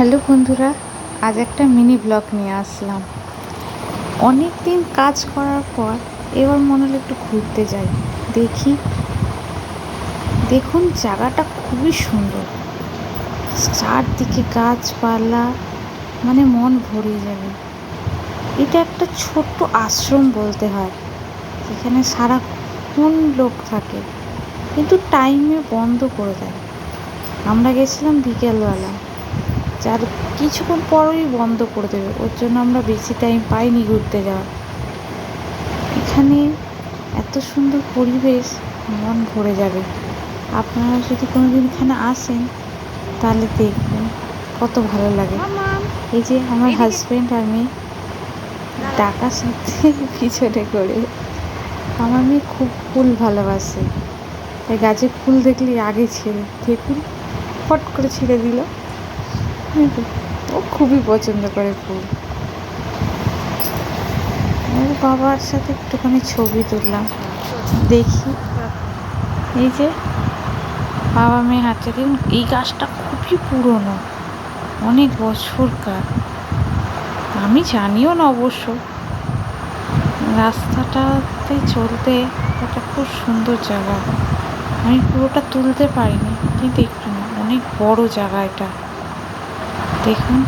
Hello বন্ধুরা, আজ একটা মিনি ব্লগ নিয়ে আসলাম। অনেক দিন কাজ করার পর এবার মনে হলো একটু ঘুরতে যাই। দেখি, দেখুন জায়গাটা খুবই সুন্দর। চারদিকে গাছপালা মানে মন ভরে যাবে। এটা একটা ছোট্ট আশ্রম বলতে হয়। এখানে সারাক্ষণ লোক থাকে, কিন্তু টাইমে বন্ধ করে দেয়। আমরা গেছিলাম বিকেলবেলা। যার কিছুক্ষণ পরই বন্ধ করে দেবে। ওর জন্য আমরা বেশি টাইম পাইনি ঘুরতে যাওয়ার। এখানে এত সুন্দর পরিবেশ মন ভরে যাবে। আপনারা যদি কোনো দিন এখানে আসেন তাহলে দেখবেন কত ভালো লাগে। এই যে আমার হাজব্যান্ড আর মেয়ে টাকার সাথে পিছনে করে। আমার মেয়ে খুব ফুল ভালোবাসে। এই গাছে ফুল দেখলে আগে ছেড়ে দেখুন ফট করে ছেড়ে দিল। ও খুবই পছন্দ করে ফুল। ওর বাবার সাথে একটুখানি ছবি তুললাম। দেখি। এই যে, বাবা মেয়ে হাঁটছে দেখুন এই গাছটা খুবই পুরনো। অনেক বছরকার আমি জানিও না অবশ্য। রাস্তাটাতে চলতে একটা খুব সুন্দর জায়গা। আমি পুরোটা তুলতে পারিনি, কিন্তু একটু না, অনেক বড় জায়গা এটা। দেখুন।